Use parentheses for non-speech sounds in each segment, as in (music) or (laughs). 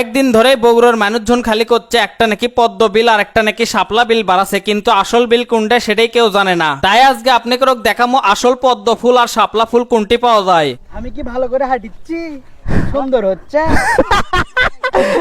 একদিন ধরে বগুড়ার মানুষজন খালি করছে, একটা নাকি পদ্ম বিল আর একটা নাকি শাপলা বিল বাড়াছে কিন্তু আসল বিল কোনটা সেটাই কেউ জানে না। তাই আজকে আপনি করক দেখামো, আসল পদ্ম ফুল আর শাপলা ফুল কোনটি পাওয়া যায়? আমি কি ভালো করে হাঁটিচ্ছি? সুন্দর হচ্ছে।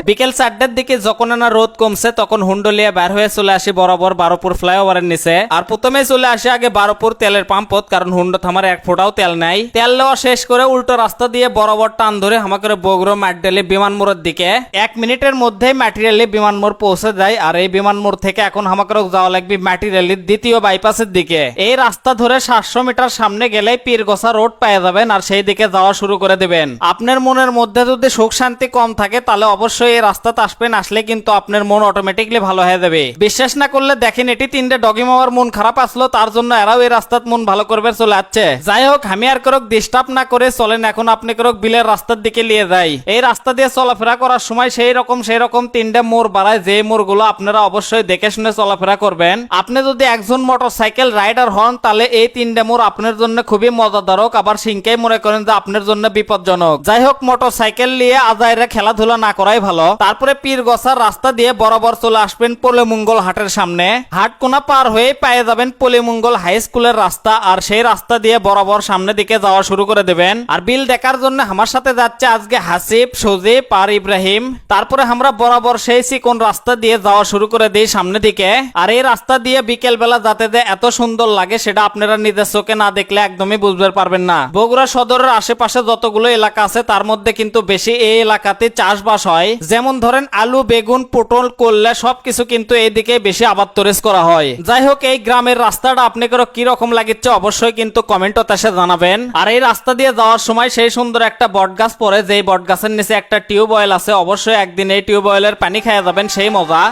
বিকেল চারটার দিকে যখন না রোদ কমছে, তখন হুন্ডলিয়া বের হয়ে চলে আসি বরাবর বারোপুর ফ্লাইওভারের নিচে। আর প্রথমে চলে আসে আগে বারোপুর তেলের পাম্পত, কারণ হুন্ড থামার এক ফোঁটাও তেল নাই। তেল নেওয়া শেষ করে উল্টো রাস্তা দিয়ে বরাবর টান ধরে আমাকে বগুড়ো ম্যাটেলি বিমান মোড়ের দিকে। এক মিনিটের মধ্যেই ম্যাটেরিয়ালি বিমান মোড় পৌঁছে যায়, আর এই বিমান মোড় থেকে এখন আমাকে যাওয়া লাগবে ম্যাটেরিয়ালির দ্বিতীয় বাইপাসের দিকে। এই রাস্তা ধরে সাতশো মিটার সামনে গেলে পীরগোসা রোড পেয়ে যাবেন, আর সেই দিকে যাওয়া শুরু করে দেবেন। আপনার মনের মধ্যে যদি সুখ শান্তি কম থাকে, তাহলে অবশ্যই এই রাস্তাতে আসবেন আসলে কিন্তু আপনার মন অটোমেটিকলি ভালো হয়ে যাবে। বিশ্বাস না করলে দেখেন, এটি তিনটে ডগি মামার মন খারাপ আসলো, তার জন্য এরাও এই রাস্তাত মন ভালো করবে, চলে যাচ্ছে। যাই হোক, আমি আর করক ডিস্টার্ব না করে চলেন, এখন আপনি করক বিলের রাস্তার দিকে নিয়ে যাই। এই রাস্তা দিয়ে চলাফেরা করার সময় সেই রকম সেই রকম তিনটে মোড় বাড়ায়, যে মোড়গুলো আপনারা অবশ্যই দেখে শুনে চলাফেরা করবেন। আপনি যদি একজন মোটরসাইকেল রাইডার হন, তাহলে এই তিনটে মোড় আপনার জন্য খুবই মজাদারক, আবার সিংকেই মনে করেন যে আপনার জন্য বিপজ্জনক। যাই হোক মোটরসাইকেল নিয়ে আজাইরা খেলাধুলা না করাই ভালো। তারপরে পীরগসার রাস্তা দিয়ে বরাবর চলে আসবেন পলেমঙ্গল হাটের সামনে। হাটকোনা পার হয়ে পেয়ে যাবেন পলেমঙ্গল হাই স্কুলের রাস্তা আর সেই রাস্তা দিয়ে বরাবর সামনের দিকে যাওয়া শুরু করে দেবেন। আর বিল দেখার জন্য আমার সাথে যাচ্ছে আজকে হাসিব, সজীব আর ইব্রাহিম। তারপরে আমরা বরাবর সেই চিকন রাস্তা দিয়ে যাওয়া শুরু করে দিই সামনের দিকে। আর এই রাস্তা দিয়ে বিকেল বেলা যাতে যে এত সুন্দর লাগে সেটা আপনারা নিজের চোখে না দেখলে একদমই বুঝতে পারবেন না। বগুড়া সদরের আশেপাশে যতগুলো এলাকা আছে তার মধ্যে কিন্তু বেশি এই এলাকাতে চাষবাস হয়। যেমন ধরেন আলু, বেগুন, পটল, করলে সবকিছু কিন্তু এইদিকে বেশি আবাদ তরেজ করা হয়। যাই হোক এই গ্রামের রাস্তাটা আপনি কারও কি রকম লাগিচ্ছে অবশ্যই কিন্তু কমেন্ট এসে জানাবেন। আর এই রাস্তা দিয়ে যাওয়ার সময় সেই সুন্দর একটা বট গাছ পরে যেই বট গাছের নিচে একটা টিউব অয়েল আছে, অবশ্যই একদিন এই টিউব অয়েলের পানি খাইয়া যাবেন, সেই মজা।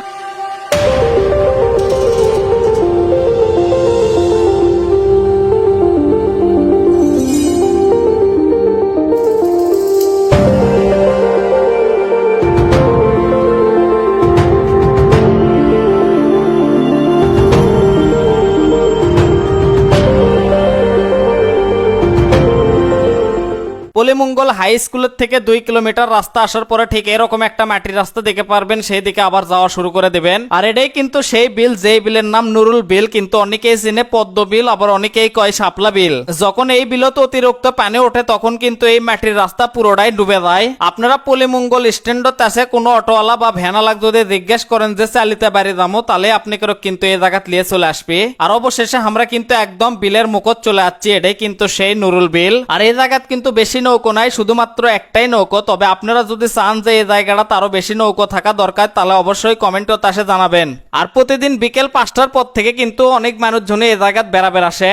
পলিমঙ্গল হাই স্কুলের থেকে দুই কিলোমিটার রাস্তা আসার পরে ঠিক এরকম একটা মাটির রাস্তা দেখে পারবেন সেই দিকে আবার যাওয়া শুরু করে দেবেন। আর এটাই কিন্তু সেই বিল, যেই বিলের নাম নুরুল বিল, কিন্তু অনেকেই চিনে পদ্ম বিল, আবার অনেকেই কয় শাপলা বিল। যখন এই বিলত অতিরিক্ত পানি ওঠে, তখন কিন্তু এই মাটির রাস্তা পুরোটাই ডুবে যায়। আপনারা পলিমঙ্গল স্ট্যান্ডত আছে, কোনো অটোওয়ালা বা ভ্যানালাক যদি জিজ্ঞেস করেন যে, চালিতে বাড়ি দামো তাহলে আপনি কিন্তু এই জায়গা লিয়ে চলে আসবে। আর অবশেষে আমরা কিন্তু একদম বিলের মুখত চলে আসছি, এটাই কিন্তু সেই নুরুল বিল। আর এই জায়গাত কিন্তু বেশি নৌকো নাই শুধুমাত্র একটাই নৌকো। তবে আপনারা যদি চান যে এই জায়গাটা তারও বেশি নৌকো থাকা দরকার তাহলে অবশ্যই কমেন্টও তাসে জানাবেন। আর প্রতিদিন বিকেল পাঁচটার পর থেকে কিন্তু অনেক মানুষজনই এই জায়গাত বেড়াবের আসে।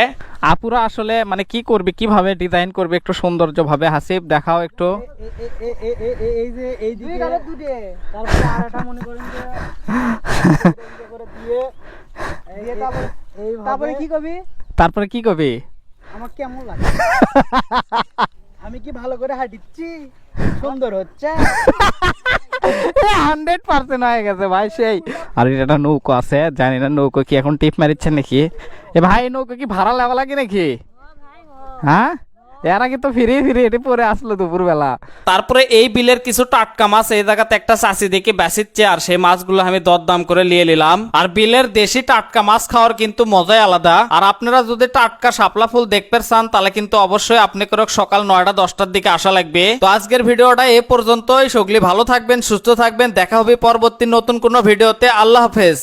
আপুরা আসলে মানে কি করবে কীভাবে ডিজাইন করবে একটু সৌন্দর্য ভাবে হাসিব দেখাও একটু। এই যে এই দিকে তারপরে আর মনে করেন যে দিয়ে দিয়ে তারপরে তারপরে কি করবি? তারপরে কি করবে আমার কেমন লাগে। (laughs) কি ভালো করে হাঁটিচ্ছি? সুন্দর হচ্ছে। হান্ড্রেড পার্সেন্ট হয়ে গেছে ভাই সেই। আর এটা নৌকো আছে জানি না নৌকো কি এখন টিপ মারিচ্ছে নাকি? এ ভাই নৌকো কি ভাড়া লেওয়া লাগে নাকি? হ্যাঁ? এর আগে তো ফিরে ফিরে এটি পরে আসলো দুপুর বেলা তারপরে এই বিলের কিছু টাটকা মাছ এই জায়গাতে একটা চাষি দেখে বেসিচ্ছে আর সেই মাছগুলো আমি দরদাম করে নিয়ে নিলাম। আর বিলের দেশি টাটকা মাছ খাওয়ার কিন্তু মজাই আলাদা। আর আপনারা যদি টাটকা শাপলা ফুল দেখতে চান, তাহলে কিন্তু অবশ্যই আপনি করে সকাল নয়টা দশটার দিকে আসা লাগবে। তো আজকের ভিডিওটা এ পর্যন্তই। সগলি ভালো থাকবেন, সুস্থ থাকবেন। দেখা হবে পরবর্তী নতুন কোনো ভিডিওতে। আল্লাহ হাফেজ।